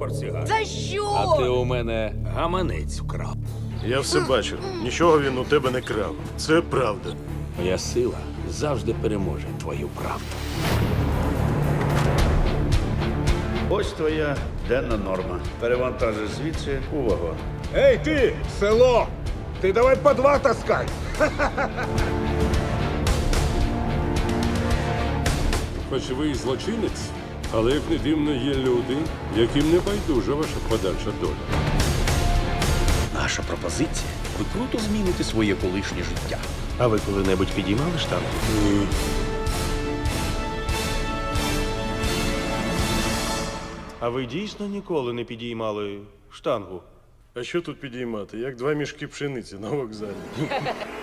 Портсигар? За що? А ти у мене Гаманець вкрав. Я все бачив. Нічого він у тебе не крав. Це правда. моя сила завжди переможе твою правду. Ось твоя денна норма. Перевантажиш звідси у вагон. Ей ти, село! Ти давай по два таскай! Хоч ви і злочинець, але як не дивно, є люди, яким не байдужа ваша подальша доля. Наша пропозиція. Ви круто зміните своє колишнє життя. А ви коли-небудь підіймали штанги? А ви дійсно ніколи не підіймали штангу? А що тут підіймати? Як два мішки пшениці на вокзалі.